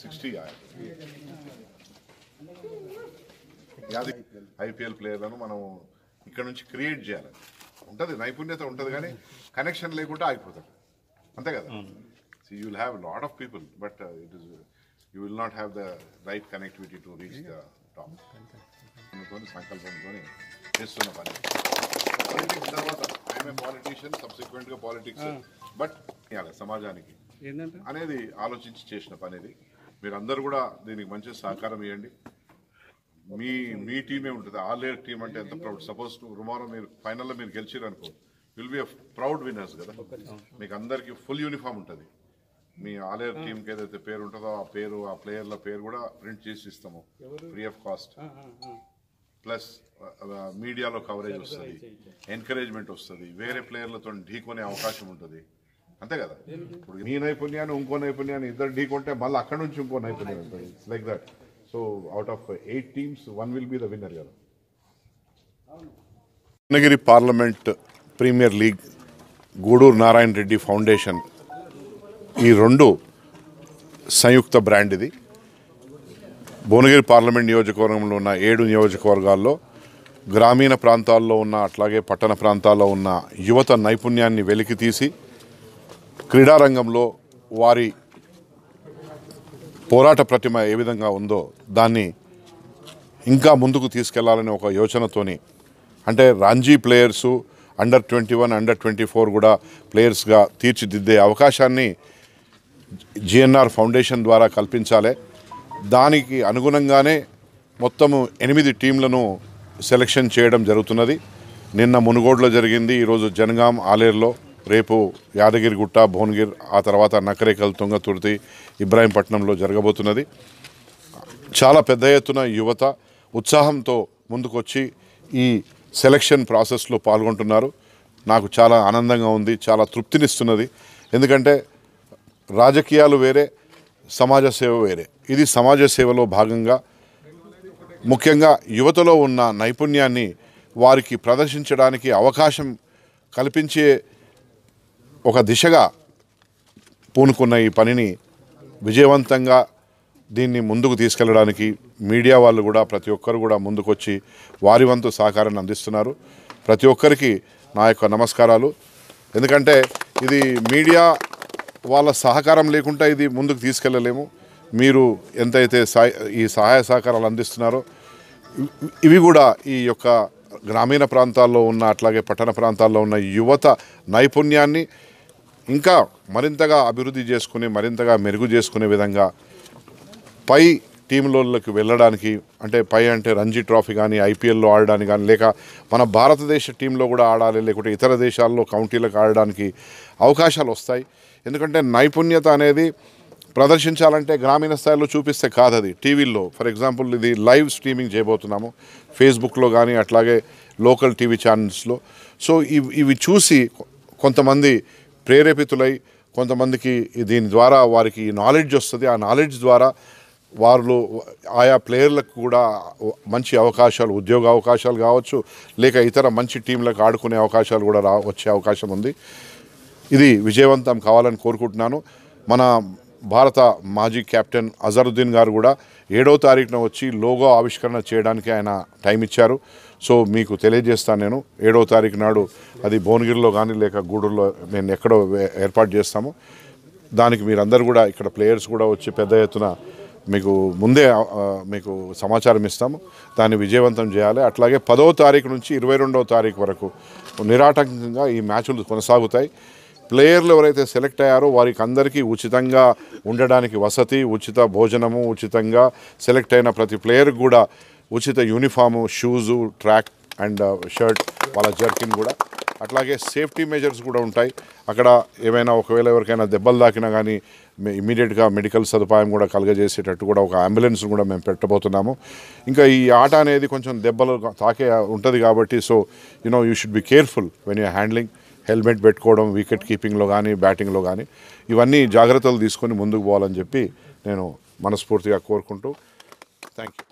Sixty IPL. ప్లేయర్లను మనం ఇక్కడ నుంచి క్రియేట్ చేయాలి. ఉంటుంది నైపుణ్యత ఉంటుంది కానీ కనెక్షన్ లేకుండా ఆగిపోతారు అంతే కదా? You will have lot of people but it is you will not have the right connectivity to reach the top సంకల్పంతో చేస్తున్న పని. పాలిటిక్స్ తర్వాత ఐఎమ్ పాలిటీషియన్ సబ్సిక్వెంట్గా పాలిటిక్స్ బట్ సమాజానికి అనేది ఆలోచించి చేసిన పని ఇది. మీరు అందరు కూడా దీనికి మంచి సహకారం ఇవ్వండి. మీ మీ టీమే ఉంటుంది. ఆల్ ఇయర్ టీం అంటే ఎంత ప్రౌడ్ సపోజ్ రుమారో మీరు ఫైనల్లో మీరు గెలిచిరు అనుకో విల్ బి ప్రౌడ్ విన్నర్స్ కదా. మీకు అందరికి ఫుల్ యూనిఫామ్ ఉంటుంది. మీ ఆల్ ఇయర్ టీంకి ఏదైతే పేరు ఉంటుందో ఆ పేరు ఆ ప్లేయర్ల పేరు కూడా ప్రింట్ చేసి ఇస్తాము. ఫ్రీ ఆఫ్ కాస్ట్ ప్లస్ మీడియాలో కవరేజ్ వస్తుంది. ఎంకరేజ్మెంట్ వస్తుంది. వేరే ప్లేయర్లతో ఢీకొనే అవకాశం ఉంటుంది. అంతే కదా? ఇప్పుడు మీ నైపుణ్యాన్ని ఇంకో నైపుణ్యాన్ని ఇద్దరు ఢీకొంటే మళ్ళీ అక్కడ నుంచి ఇంకో నైపుణ్యం ఉంటుంది. Like that so out of eight teams one will be the winner కదా Bhuvanagiri parliament premier league Gudur Narayana Reddy foundation ఈ రెండు సంయుక్త బ్రాండ్ ఇది. భువనగిరి పార్లమెంట్ నియోజకవర్గంలో ఉన్న ఏడు నియోజకవర్గాల్లో గ్రామీణ ప్రాంతాల్లో ఉన్న అట్లాగే పట్టణ ప్రాంతాల్లో ఉన్న యువత నైపుణ్యాన్ని వెలికి తీసి క్రీడారంగంలో వారి పోరాట ప్రతిమ ఏ విధంగా ఉందో దాన్ని ఇంకా ముందుకు తీసుకెళ్ళాలనే ఒక యోచనతోని అంటే Ranji players under twenty one under twenty four కూడా ప్లేయర్స్గా తీర్చిదిద్దే అవకాశాన్ని జిఎన్ఆర్ ఫౌండేషన్ ద్వారా కల్పించాలి. దానికి అనుగుణంగానే మొత్తము ఎనిమిది టీంలను సెలెక్షన్ చేయడం జరుగుతున్నది. నిన్న మునుగోడులో జరిగింది. ఈరోజు జనగాం ఆలేరులో రేపు యాదగిరిగుట్ట భువనగిర్ ఆ తర్వాత నకరేకల్ తుంగతుర్తి ఇబ్రాహీంపట్నంలో జరగబోతున్నది. చాలా పెద్ద ఎత్తున యువత ఉత్సాహంతో ముందుకొచ్చి ఈ సెలక్షన్ ప్రాసెస్లో పాల్గొంటున్నారు. నాకు చాలా ఆనందంగా ఉంది చాలా తృప్తినిస్తున్నది. ఎందుకంటే రాజకీయాలు వేరే సమాజ సేవ వేరే. ఇది సమాజ సేవలో భాగంగా ముఖ్యంగా యువతలో ఉన్న నైపుణ్యాన్ని వారికి ప్రదర్శించడానికి అవకాశం కల్పించే ఒక దిశగా పూనుకున్న ఈ పనిని విజయవంతంగా దీన్ని ముందుకు తీసుకెళ్ళడానికి మీడియా వాళ్ళు కూడా ప్రతి ఒక్కరు కూడా ముందుకొచ్చి వారి వంతు సహకారాన్ని అందిస్తున్నారు. ప్రతి ఒక్కరికి నా యొక్క నమస్కారాలు. ఎందుకంటే ఇది మీడియా వాళ్ళ సహకారం లేకుండా ఇది ముందుకు తీసుకెళ్ళలేము. మీరు ఎంతైతే ఈ సహాయ సహకారాలు అందిస్తున్నారో ఇవి- కూడా ఈ యొక్క గ్రామీణ ప్రాంతాల్లో ఉన్న అట్లాగే పట్టణ ప్రాంతాల్లో ఉన్న యువత నైపుణ్యాన్ని ఇంకా మరింతగా అభివృద్ధి చేసుకుని మరింతగా మెరుగు చేసుకునే విధంగా పై టీంలోకి వెళ్ళడానికి అంటే పై అంటే రంజీ ట్రోఫీ కానీ ఐపీఎల్లో ఆడడానికి కానీ లేక మన భారతదేశ టీంలో కూడా ఆడాలి లేకుంటే ఇతర దేశాల్లో కౌంటీలకు ఆడడానికి అవకాశాలు వస్తాయి. ఎందుకంటే నైపుణ్యత అనేది ప్రదర్శించాలంటే గ్రామీణ స్థాయిలో చూపిస్తే కాదు అది టీవీల్లో ఫర్ ఎగ్జాంపుల్ ఇది లైవ్ స్ట్రీమింగ్ చేయబోతున్నాము. ఫేస్బుక్లో కానీ అట్లాగే లోకల్ టీవీ ఛానల్స్లో. సో ఇవి ఇవి చూసి కొంతమంది ప్రేరేపితులై కొంతమందికి దీని ద్వారా వారికి నాలెడ్జ్ వస్తుంది. ఆ నాలెడ్జ్ ద్వారా వారు ఆయా ప్లేయర్లకు కూడా మంచి అవకాశాలు ఉద్యోగ అవకాశాలు కావచ్చు లేక ఇతర మంచి టీంలకు ఆడుకునే అవకాశాలు కూడా రా వచ్చే అవకాశం ఉంది. ఇది విజయవంతం కావాలని కోరుకుంటున్నాను. మన భారత మాజీ కెప్టెన్ అజరుద్దీన్ గారు కూడా ఏడవ తారీఖున వచ్చి లోగో ఆవిష్కరణ చేయడానికి ఆయన టైం ఇచ్చారు. సో మీకు తెలియజేస్తాను నేను. ఏడవ తారీఖు నాడు అది భువనగిరిలో కానీ లేక గూడూరులో నేను ఎక్కడో ఏర్పాటు చేస్తాము. దానికి మీరందరూ కూడా ఇక్కడ ప్లేయర్స్ కూడా వచ్చి పెద్ద ఎత్తున మీకు ముందే మీకు సమాచారం ఇస్తాము. దాన్ని విజయవంతం చేయాలి. అట్లాగే పదో తారీఖు నుంచి ఇరవై రెండవ తారీఖు వరకు నిరాటంకంగా ఈ మ్యాచ్లు కొనసాగుతాయి. ప్లేయర్లు ఎవరైతే సెలెక్ట్ అయ్యారో వారికి అందరికీ ఉచితంగా ఉండడానికి వసతి ఉచిత భోజనము ఉచితంగా సెలెక్ట్ అయిన ప్రతి ప్లేయర్కి కూడా ఉచిత uniform shoes track and uh, shirt వాళ్ళ జర్కిన్ కూడా. అట్లాగే సేఫ్టీ మెజర్స్ కూడా ఉంటాయి. అక్కడ ఏమైనా ఒకవేళ ఎవరికైనా దెబ్బలు తాకినా కానీ ఇమీడియట్గా మెడికల్ సదుపాయం కూడా కలగజేసేటట్టు కూడా ఒక అంబులెన్స్ కూడా మేము పెట్టబోతున్నాము. ఇంకా ఈ ఆట అనేది కొంచెం దెబ్బలు తాకే ఉంటుంది కాబట్టి so you know you should be careful when you handling helmet పెట్టుకోవడం వికెట్ కీపింగ్లో కానీ బ్యాటింగ్లో కానీ ఇవన్నీ జాగ్రత్తలు తీసుకొని ముందుకు పోవాలని చెప్పి నేను మనస్ఫూర్తిగా కోరుకుంటూ థ్యాంక్ యూ